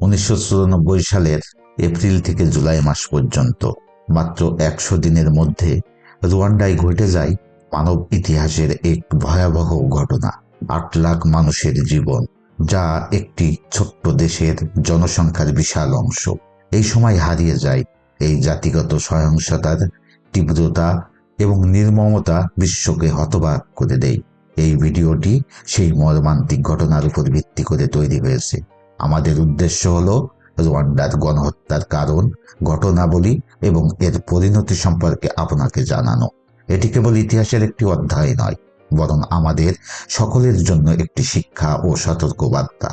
উনিশশো চুরানব্বই সালের এপ্রিল থেকে জুলাই মাস পর্যন্ত, মাত্র একশো দিনের মধ্যে রুয়ান্ডায় ঘটে যায় মানব ইতিহাসের এক ভয়াবহ ঘটনা। আট লাখ মানুষের জীবন, যা একটি ছোট্ট দেশের জনসংখ্যার বিশাল অংশ। এই সময় হারিয়ে যায় এই জাতিগত সহিংসতার তীব্রতা এবং নির্মমতা বিশ্বকে হতবাক করে দেয়। এই ভিডিওটি সেই মর্মান্তিক ঘটনার উপর ভিত্তি করে তৈরি হয়েছে। আমাদের উদ্দেশ্য হল রোয়ান্ডার গণহত্যার কারণ, ঘটনাবলী এবং এর পরিণতি সম্পর্কে আপনাকে জানানো। এটি কেবল ইতিহাসের একটি অধ্যায় নয়, বরং আমাদের সকলের জন্য একটি শিক্ষা ও সতর্কবার্তা।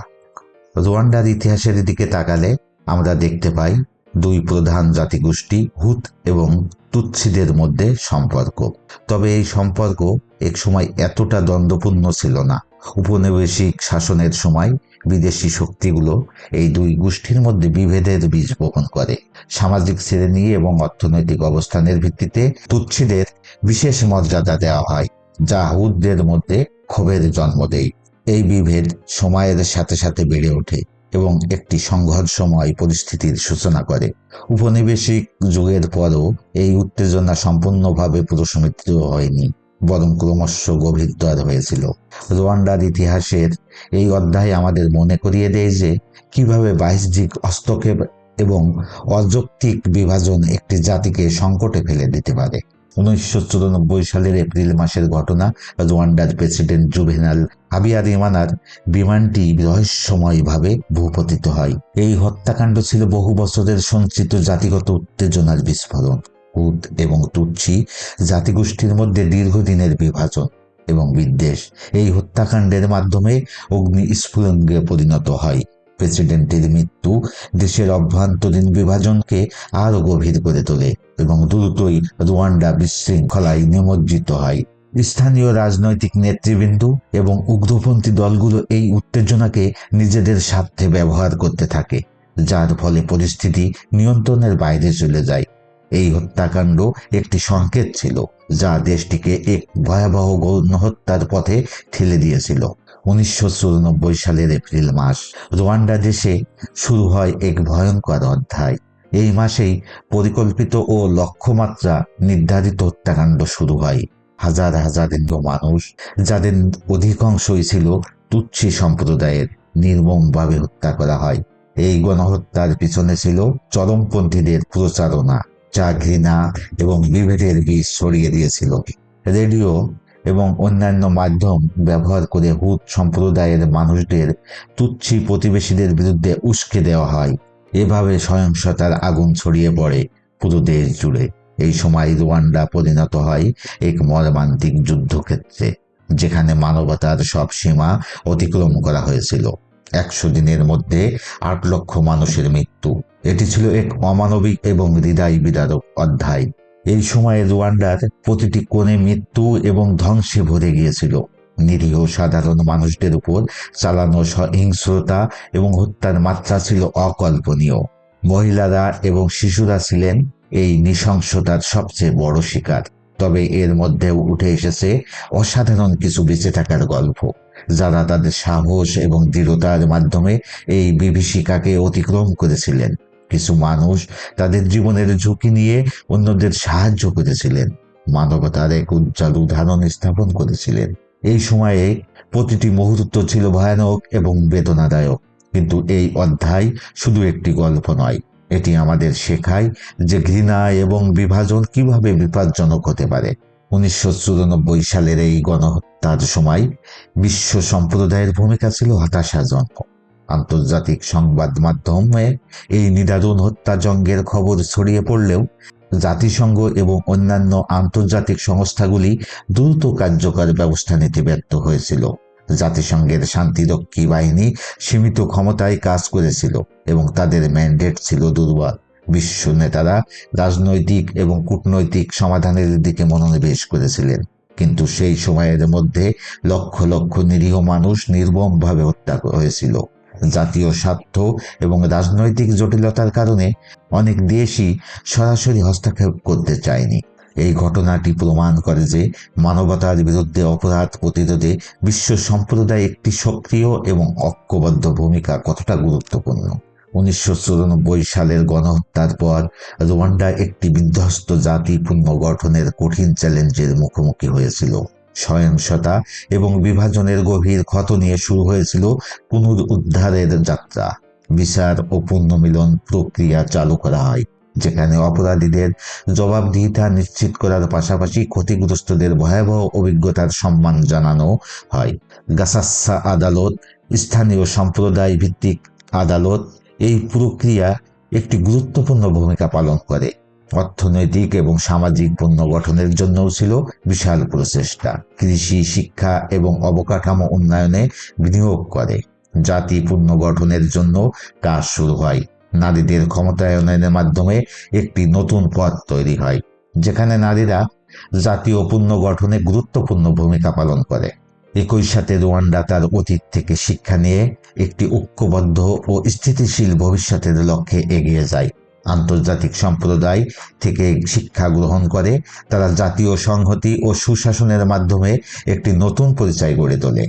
রোয়ান্ডার ইতিহাসের দিকে তাকালে আমরা দেখতে পাই দুই প্রধান জাতিগোষ্ঠী হুত এবং তুৎসিদের মধ্যে সম্পর্ক। তবে এই সম্পর্ক এক সময় এতটা দ্বন্দ্বপূর্ণ ছিল না। উপনিবেশিক শাসনের সময় বিদেশি শক্তিগুলো এই দুই গোষ্ঠীর মধ্যে বিভেদের বীজ বপন করে। সামাজিক শ্রেণি এবং অর্থনৈতিক অবস্থানের ভিত্তিতে তুচ্ছিদের বিশেষ মর্যাদা দেওয়া হয়, যা হুদদের মধ্যে ক্ষোভের জন্ম দেয়। এই বিভেদ সময়ের সাথে সাথে বেড়ে ওঠে এবং একটি সংঘর্ষময় পরিস্থিতির সূচনা করে। উপনিবেশিক যুগের পরও এই উত্তেজনা সম্পূর্ণভাবে প্রশমিত হয়নি। বরং ক্রমশ গভীরতর হয়েছিল। রোয়ান্ডার ইতিহাসের এই অধ্যায় আমাদের মনে করিয়ে দেয় যে, কীভাবে বাহ্যিক হস্তক্ষেপ এবং অযৌক্তিক বিভাজন একটি জাতিকে সংকটে ফেলে দিতে পারে। উনিশশো চুরানব্বই সালের এপ্রিল মাসের ঘটনা, রোয়ান্ডার প্রেসিডেন্ট জুভেনাল হাবিয়ারিমানার বিমানটি রহস্যময়ভাবে ভূপতিত হয়। এই হত্যাকাণ্ড ছিল বহু বছরের সঞ্চিত জাতিগত উত্তেজনার বিস্ফোরণ। হুদ এবং তুচ্ছি জাতিগোষ্ঠীর মধ্যে দীর্ঘদিনের বিভাজন এবং বিদ্বেষ। এই হত্যাকাণ্ডের মাধ্যমে অগ্নি স্ফুলিঙ্গে পরিণত হয়। প্রেসিডেন্টের মৃত্যু দেশের অভ্যন্তরীণ বিভাজনকে আরও গভীর করে তোলে এবং দ্রুতই রুয়ান্ডা বিশৃঙ্খলায় নিমজ্জিত হয়। স্থানীয় রাজনৈতিক নেতৃবৃন্দ এবং উগ্রপন্থী দলগুলো এই উত্তেজনাকে নিজেদের স্বার্থে ব্যবহার করতে থাকে, যার ফলে পরিস্থিতি নিয়ন্ত্রণের বাইরে চলে যায়। এই হত্যাকাণ্ড একটি সংকেত ছিল, যা দেশটিকে এক ভয়াবহ গণহত্যার পথে ঠেলে দিয়েছিল। উনিশশো চুরানব্বই সালের এপ্রিল মাস, রোয়ান্ডা দেশে শুরু হয় এক ভয়ঙ্কর অধ্যায়। এই মাসেই পরিকল্পিত ও লক্ষ্যমাত্রা নির্ধারিত হত্যাকাণ্ড শুরু হয়। হাজার হাজার হিন্দু মানুষ, যাদের অধিকাংশই ছিল তুচ্ছি সম্প্রদায়ের, নির্মমভাবে হত্যা করা হয়। এই গণহত্যার পিছনে ছিল চরমপন্থীদের প্রচারণা। যা ঘৃণা এবং বিভেদের বীজ ছড়িয়ে দিয়েছিল। রেডিও এবং অন্যান্য মাধ্যম ব্যবহার করে হুত সম্প্রদায়ের মানুষদের তুচ্ছি প্রতিবেশীদের বিরুদ্ধে উস্কে দেওয়া হয়। এভাবে সহিংসতার আগুন ছড়িয়ে পড়ে পুরো দেশ জুড়ে। এই সময় রুয়ান্ডা পরিণত হয় এক মর্মান্তিক যুদ্ধক্ষেত্রে, যেখানে মানবতার সব সীমা অতিক্রম করা হয়েছিল। একশো দিনের মধ্যে আট লক্ষ মানুষের মৃত্যু। এটি ছিল এক অমানবিক এবং হৃদয় বিদারক অধ্যায়। এই সময়ে রুয়ান্ডার প্রতিটি কোণে মৃত্যু এবং ধ্বংসে ভরে গিয়েছিল। নিরীহ সাধারণ মানুষদের উপর চালানো সহিংসতা এবং হত্যার মাত্রা ছিল অকল্পনীয়। মহিলারা এবং শিশুরা ছিলেন এই নৃশংসতার সবচেয়ে বড় শিকার। তবে এর মধ্যেও উঠে এসেছে অসাধারণ কিছু বেঁচে থাকার গল্প। যারা তাদের সাহস এবং দৃঢ়তার মাধ্যমে এই বিভীষিকাকে অতিক্রম করেছিলেন। কিছু মানুষ তাদের জীবনের ঝুঁকি নিয়ে অন্যদের সাহায্য করেছিলেন, মানবতার এক উজ্জ্বল উদাহরণ স্থাপন করেছিলেন। এই সময়ে প্রতিটি মুহূর্ত ছিল ভয়ানক এবং বেদনাদায়ক, কিন্তু এই অধ্যায় শুধু একটি গল্প নয়, এটি আমাদের শেখায় যে ঘৃণা এবং বিভাজন কীভাবে বিপজ্জনক হতে পারে। উনিশশো চুরানব্বই সালের এই গণহত্যার সময় বিশ্ব সম্প্রদায়ের ভূমিকা ছিল হতাশাজনক। আন্তর্জাতিক সংবাদ মাধ্যমে এই নিদারুণ হত্যাযজ্ঞের খবর ছড়িয়ে পড়লেও জাতিসংঘ এবং অন্যান্য আন্তর্জাতিক সংস্থাগুলি দ্রুত কার্যকর ব্যবস্থা নিতে ব্যর্থ হয়েছিল। জাতিসংঘের শান্তিরক্ষী বাহিনী সীমিত ক্ষমতায় কাজ করেছিল এবং তাদের ম্যান্ডেট ছিল দুর্বল। বিশ্ব নেতারা রাজনৈতিক এবং কূটনৈতিক সমাধানের দিকে মনোনিবেশ করেছিলেন। কিন্তু সেই সময়ের মধ্যে লক্ষ লক্ষ নিরীহ মানুষ নির্মমভাবে হত্যা হয়েছিল। জাতীয় স্বার্থ এবং রাজনৈতিক জটিলতার কারণে অনেক দেশই সরাসরি হস্তক্ষেপ করতে চায়নি। এই ঘটনাটি প্রমাণ করে যে মানবতার বিরুদ্ধে অপরাধ প্রতিরোধে বিশ্ব সম্প্রদায় একটি সক্রিয় এবং ঐক্যবদ্ধ ভূমিকা কতটা গুরুত্বপূর্ণ। উনিশশো চুরানব্বই সালের গণহত্যার পর রোয়ান্ডা একটি বিধ্বস্ত জাতি পুনর্গঠনের কঠিন চ্যালেঞ্জের মুখোমুখি হয়েছিল। সহিংসতা এবং বিভাজনের গভীর ক্ষত নিয়ে শুরু হয়েছিল পুনরুদ্ধারের যাত্রা। বিচার ও পুনর্মিলন প্রক্রিয়া চালু করা হয়, যেখানে অপরাধীদের জবাবদিহিতা নিশ্চিত করার পাশাপাশি ক্ষতিগ্রস্তদের ভয়াবহ অভিজ্ঞতার সম্মান জানানো হয়। গাসাসা আদালত, স্থানীয় সম্প্রদায় ভিত্তিক আদালত এই প্রক্রিয়া একটি গুরুত্বপূর্ণ ভূমিকা পালন করে। অর্থনৈতিক এবং সামাজিক পণ্য গঠনের জন্যও ছিল বিশাল প্রচেষ্টা। কৃষি, শিক্ষা এবং অবকাঠামো উন্নয়নে বিনিয়োগ করে। জাতি পুনর্গঠনের জন্য কাজ শুরু হয়। নারীদের ক্ষমতায়নের মাধ্যমে একটি নতুন পথ তৈরি হয়, যেখানে নারীরা জাতীয় পুনর্গঠনে গুরুত্বপূর্ণ ভূমিকা পালন করে। একই সাথে রোয়ান্ডা তার অতীত থেকে শিক্ষা নিয়ে একটি ঐক্যবদ্ধ ও স্থিতিশীল ভবিষ্যতের লক্ষ্যে এগিয়ে যায়। আন্তর্জাতিক সম্প্রদায় থেকে শিক্ষা গ্রহণ করে, তারা জাতীয় সংহতি ও সুশাসনের মাধ্যমে একটি নতুন পরিচয় গড়ে তোলে।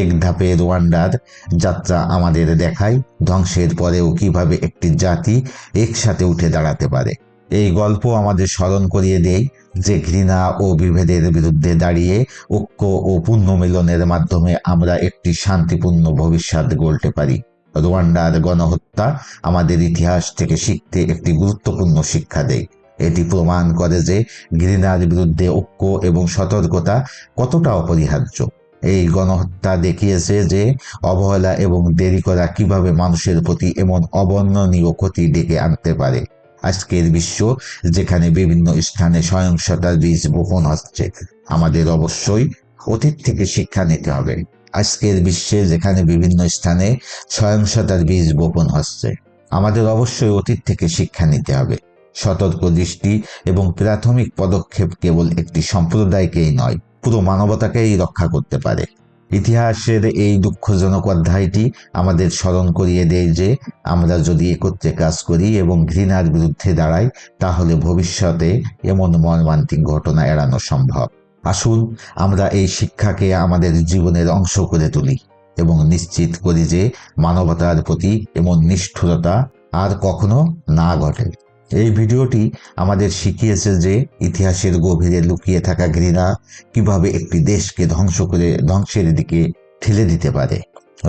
এক ধাপে রোয়ান্ডার যাত্রা আমাদের দেখায়, ধ্বংসের পরেও কীভাবে একটি জাতি একসাথে উঠে দাঁড়াতে পারে। এই গল্প আমাদের স্মরণ করিয়ে দেয় যে ঘৃণা ও বিভেদের বিরুদ্ধে দাঁড়িয়ে ঐক্য ও পুণ্যমিলনের মাধ্যমে আমরা একটি শান্তিপূর্ণ ভবিষ্যৎ গড়তে পারি। রোয়ান্ডার গণহত্যা আমাদের ইতিহাস থেকে শিখতে একটি গুরুত্বপূর্ণ শিক্ষা দেয়। এটি প্রমাণ করে যে ঘৃণার বিরুদ্ধে ঐক্য এবং সতর্কতা কতটা অপরিহার্য। এই গণহত্যা দেখিয়েছে যে অবহেলা এবং দেরি করা কীভাবে মানুষের প্রতি এমন অবর্ণনীয় ক্ষতি ডেকে আনতে পারে। আজকের বিশ্ব, যেখানে বিভিন্ন স্থানে সহিংসতার বীজ বপন হচ্ছে। আমাদের অবশ্যই অতীত থেকে শিক্ষা নিতে হবে। আজকের বিশ্বে, যেখানে বিভিন্ন স্থানে সহিংসতার বীজ বপন হচ্ছে, আমাদের অবশ্যই অতীত থেকে শিক্ষা নিতে হবে। সতর্ক দৃষ্টি এবং প্রাথমিক পদক্ষেপ কেবল একটি সম্প্রদায়কেই নয়, পুরো মানবতাকেই রক্ষা করতে পারে। ইতিহাসের এই দুঃখজনক অধ্যায়টি আমাদের স্মরণ করিয়ে দেয় যে আমরা যদি একত্রে কাজ করি এবং ঘৃণার বিরুদ্ধে দাঁড়াই, তাহলে ভবিষ্যতে এমন মর্মান্তিক ঘটনা এড়ানো সম্ভব। আসুন, আমরা এই শিক্ষাকে আমাদের জীবনের অংশ করে তুলি এবং নিশ্চিত করি যে মানবতার প্রতি এমন নিষ্ঠুরতা আর কখনো না ঘটে। এই ভিডিওটি আমাদের শিখিয়েছে যে ইতিহাসের গভীরে লুকিয়ে থাকা ঘৃণা কীভাবে একটি দেশকে ধ্বংস করে ধ্বংসের দিকে ঠেলে দিতে পারে।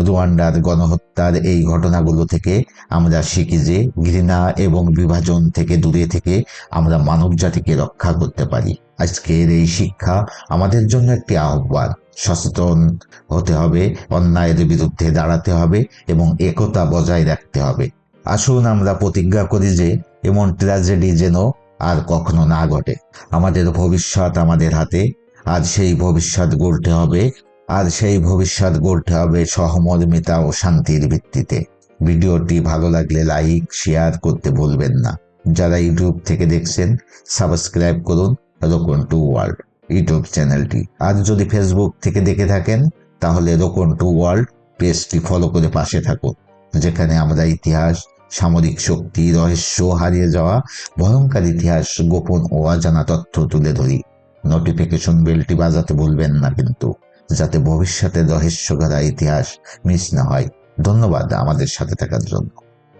রুয়ান্ডার গণহত্যার এই ঘটনাগুলো থেকে আমরা শিখি যে ঘৃণা এবং বিভাজন থেকে দূরে থেকে আমরা মানব জাতিকে রক্ষা করতে পারি। আজকের এই শিক্ষা আমাদের জন্য একটি আহ্বান। সচেতন হতে হবে, অন্যায়ের বিরুদ্ধে দাঁড়াতে হবে এবং একতা বজায় রাখতে হবে। আসুন আমরা প্রতিজ্ঞা করি যে এমন ট্র্যাজেডি যেন আর কখনো না ঘটে। আমাদের ভবিষ্যৎ আমাদের হাতে আর সেই ভবিষ্যৎ গড়তে হবে আর সেই ভবিষ্যৎ গড়তে হবে সহমর্মিতা ও শান্তির ভিত্তিতে। ভিডিওটি ভালো লাগলে লাইক, শেয়ার করতে ভুলবেন না। যারা ইউটিউব থেকে দেখছেন, সাবস্ক্রাইব করুন রোকন টু ওয়ার্ল্ড ইউটিউব চ্যানেলটি। আর যদি ফেসবুক থেকে দেখে থাকেন, তাহলে রোকন টু ওয়ার্ল্ড পেজটি ফলো করে পাশে থাকুন, যেখানে আমরা ইতিহাস সামরিক শক্তি, রহস্য হারিয়ে যাওয়া ভয়ঙ্কর ইতিহাস, গোপন ও অজানা তথ্য তুলে ধরি। নোটিফিকেশন বেলটি বাজাতে বলবেন না কিন্তু, যাতে ভবিষ্যতে রহস্য ইতিহাস মিস না হয়। ধন্যবাদ আমাদের সাথে থাকার জন্য।